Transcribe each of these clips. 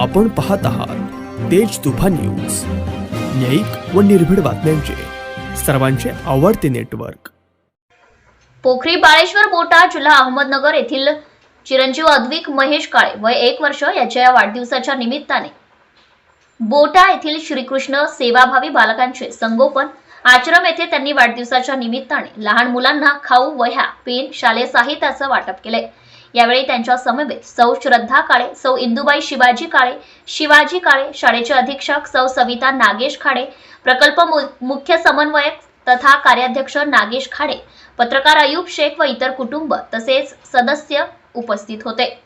आपण पाहत आहात तेज तुफान न्यूज. न्यायिक व निर्भीड बातम्यांचे. सर्वांचे आवडते नेटवर्क. पोखरी बाळेश्वर बोटा जिल्हा अहमदनगर येथील चिरंजीव अद्विक महेश काळे वय एक वर्ष याच्या या वाढदिवसाच्या निमित्ताने. बोटा येथील श्रीकृष्ण सेवाभावी बालकांचे संगोपन आश्रम येथे त्यांनी वाढदिवसाच्या निमित्ताने लहान मुलांना खाऊ वह्या पेन शालेय साहित्याचं वाटप केले यावेळी त्यांच्या समवेत सौ श्रद्धा काळे सौ इंदुबाई शिवाजी काळे शिवाजी काळे शाळेचे अधीक्षक सौ सविता नागेश खाडे प्रकल्प मु- मुख्य समन्वयक तथा कार्याध्यक्ष नागेश खाडे पत्रकार अयूब शेख व इतर कुटुंब तसेच सदस्य उपस्थित होते.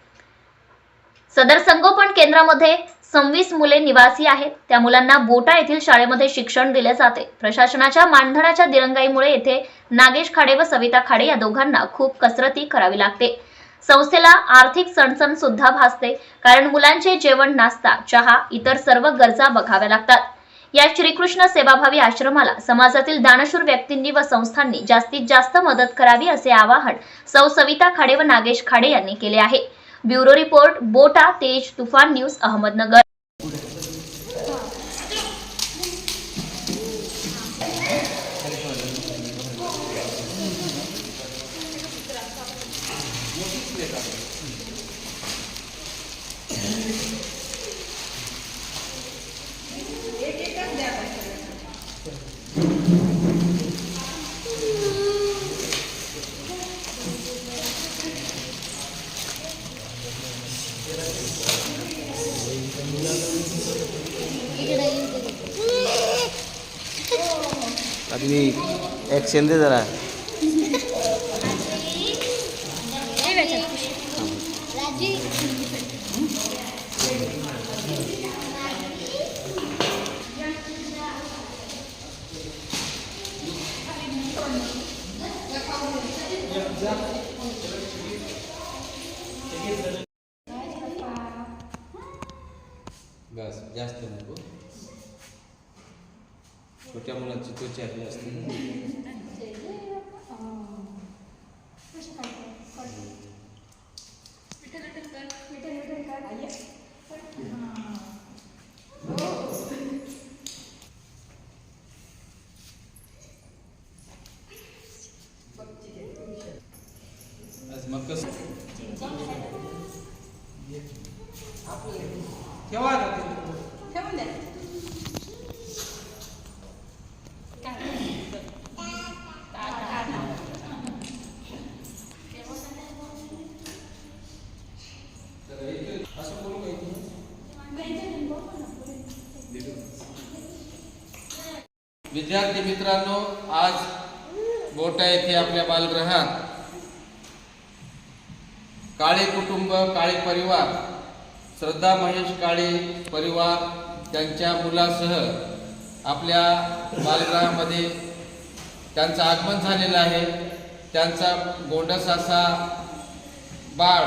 सदर संगोपन केंद्रामध्ये सव्वीस मुले निवासी आहेत. त्या मुलांना बोटा येथील शाळेमध्ये शिक्षण दिले जाते. प्रशासनाच्या मानधनाच्या दिरंगाईमुळे येथे नागेश खाडे व सविता खाडे या दोघांना खूप कसरती करावी लागते. संस्थेला आर्थिक सणसण सुद्धा भासते कारण मुलांचे जेवण नाश्ता चहा इतर सर्व गरजा बघाव्या लागतात. या श्रीकृष्ण सेवाभावी आश्रमाला समाजातील दानशूर व्यक्तींनी व संस्थांनी जास्तीत जास्त मदत करावी असे आवाहन सौ सविता खाडे व नागेश खाडे यांनी केले आहे. ब्युरो रिपोर्ट बोटा तेज तुफान न्यूज अहमदनगर. आदमी ॲक्शन दे जरा. बस जास्त नको. छोट्या मुलाची त्वचा आपली असते मग कसं? ठेवा ठेवून द्या. विद्यार्थी मित्रांनो आज बोटा येथे आपल्या बालगृहात काळे कुटुंब काळे परिवार श्रद्धा महेश काळे परिवार त्यांच्या मुलासह आपल्या बालगृहामध्ये त्यांचं आगमन झालेलं आहे. त्यांचा गोंडसासा बाळ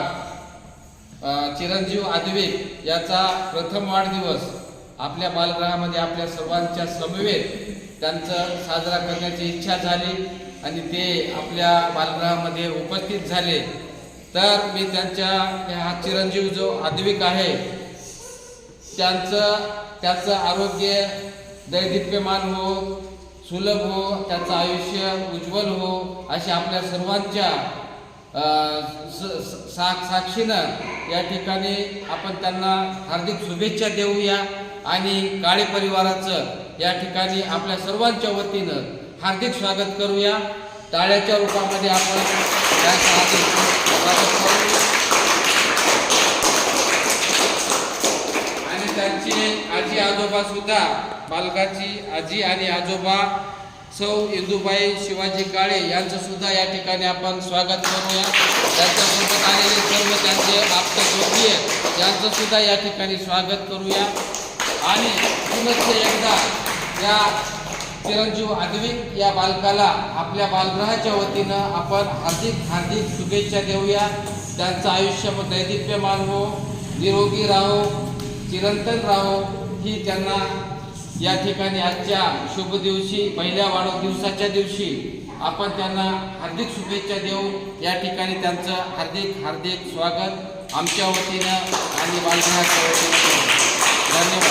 चिरंजीव आदवे याचा प्रथम वाढदिवस आपल्या बालगृहामध्ये आपल्या सर्वांच्या समवेत त्यांचं साजरा करण्याची इच्छा झाली आणि ते आपल्या बालगृहामध्ये उपस्थित झाले. तर मी त्यांच्या हा चिरंजीव जो आद्विक आहे त्यांचं त्याचं आरोग्य दैदिप्यमान हो सुलभ हो त्याचं आयुष्य उज्ज्वल हो अशा आपल्या सर्वांच्या स- साक्षीनं या ठिकाणी आपण त्यांना हार्दिक शुभेच्छा देऊया. आणि काळे परिवाराचं या ठिकाणी आपल्या सर्वांच्या वतीनं हार्दिक स्वागत करूया. टाळ्याच्या रूपामध्ये आपण आणि त्यांचे आजी आजोबा सुद्धा बालकाची आजी आणि आजोबा सौ इंदुबाई शिवाजी काळे यांचं सुद्धा या ठिकाणी आपण स्वागत करूया. त्यांच्यासोबत आलेले सर्व त्यांचे आप्त यांचं सुद्धा या ठिकाणी स्वागत करूया. आणि पुनश्च एकदा या चिरंजीव आद्विक या बालकाला आपल्या बालगृहाच्या वतीनं आपण हार्दिक हार्दिक शुभेच्छा देऊया. त्यांचं आयुष्य दैदिप्यमान हो निरोगी राहो चिरंतन राहो. ही त्यांना या ठिकाणी आजच्या शुभ दिवशी पहिल्या वाढदिवसाच्या दिवशी आपण त्यांना हार्दिक शुभेच्छा देऊ. या ठिकाणी त्यांचं हार्दिक हार्दिक स्वागत आमच्या वतीनं आणि बालगृहाच्या वतीनं. धन्यवाद.